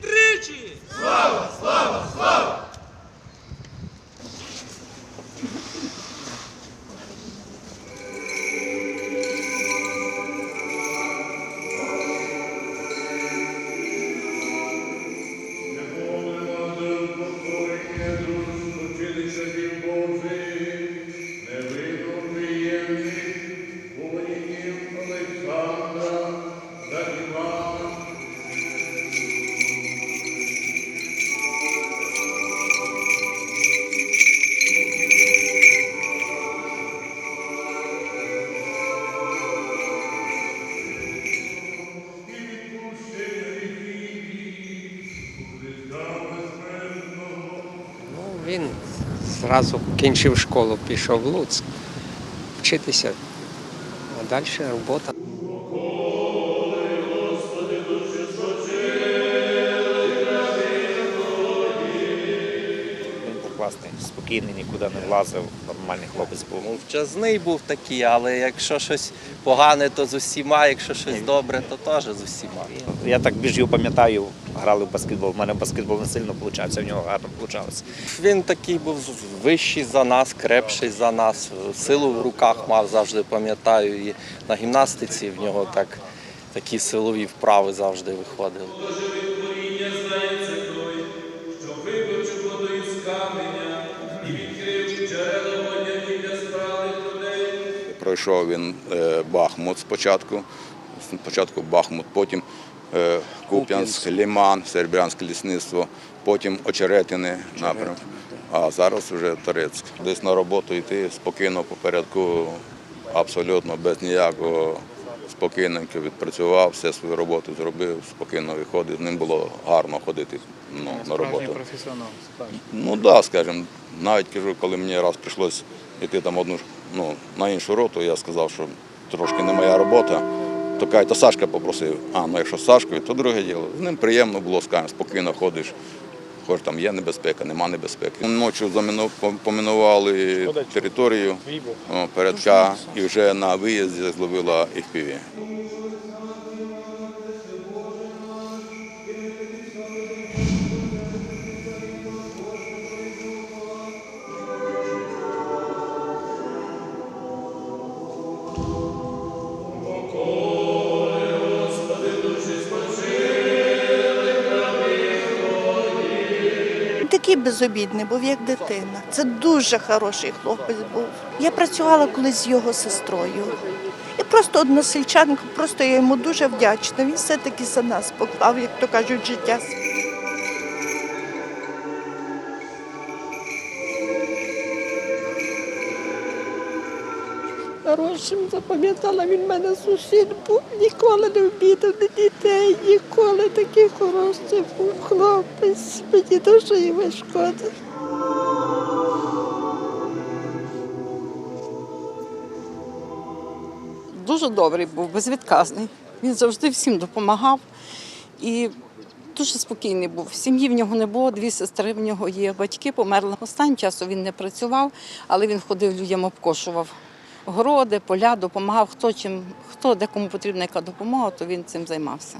і слава, Ну, він зразу кінчив школу, пішов в Луцьк вчитися, а далі робота. Класний, спокійний, нікуди не влазив, нормальний хлопець був. Мовчазний був такий, але якщо щось погане, то з усіма, якщо щось добре, то теж з усіма. Я так більш його пам'ятаю, грали в баскетбол. У мене баскетбол не сильно виходить, в нього гарно вийшло. Він такий був вищий за нас, крепший за нас, силу в руках мав завжди пам'ятаю. І на гімнастиці в нього так, такі силові вправи завжди виходили. Пройшов він е, Бахмут спочатку. Спочатку Бахмут, потім е, Куп'янськ, Ліман, Серебрянське лісництво, потім Очеретини напрямок. А зараз вже Торецьк. Десь на роботу йти спокійно по порядку, абсолютно без ніякого спокійненько відпрацював, все свою роботу зробив, спокійно виходив. З ним було гарно ходити ну, на роботу. професіонал. Ну так, да, скажімо, навіть кажу, коли мені раз прийшлося йти там одну ну, на іншу роту, я сказав, що трошки не моя робота. То каже, то Сашка попросив. А, ну якщо з Сашкою, то друге діло. З ним приємно було, скажімо, спокійно ходиш. Хоч там є небезпека, нема небезпеки. Ночі помінували територію передка і вже на виїзді зловила їх Він Такий безобідний був, як дитина. Це дуже хороший хлопець був. Я працювала колись з його сестрою. І просто односельчанка, просто я йому дуже вдячна. Він все-таки за нас поклав, як то кажуть, життя. Хорошим запам'ятала, він мене сусід був, ніколи не обідав на дітей, ніколи такий хороший був хлопець. Мені дуже його шкода. Дуже добрий був, безвідказний. Він завжди всім допомагав і дуже спокійний був. Сім'ї в нього не було, дві сестри в нього є. Батьки померли. Останнім часом він не працював, але він ходив людям, обкошував городи, поля, допомагав. Хто чим, хто де кому потрібна яка допомога, то він цим займався.